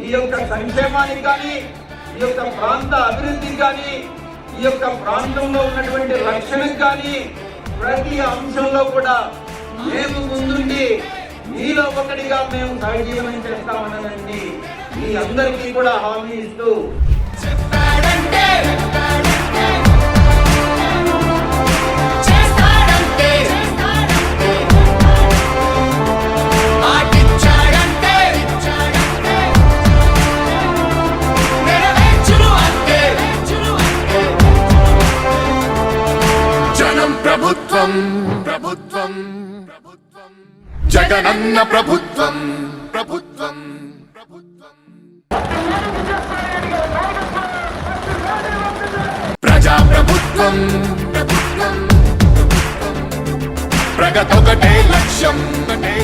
ఈ యొక్క సంక్షేమానికి కానీ ఈ యొక్క ప్రాంత అభివృద్ధికి కానీ ఈ యొక్క ప్రాంతంలో ఉన్నటువంటి రక్షణకు కానీ ప్రతి అంశంలో కూడా మేము ముందుండి మీలో ఒకటిగా మేము సహజీవనం చేస్తామన్నదండి. మీ అందరికీ కూడా హామీ ఇస్తూ ప్రభుత్వం ప్రభుత్వం ప్రభుత్వం. జగనన్న ప్రభుత్వం ప్రభుత్వం ప్రభుత్వం. ప్రజా ప్రభుత్వం ప్రభుత్వం ప్రగతొకటే లక్ష్యం ఒకటే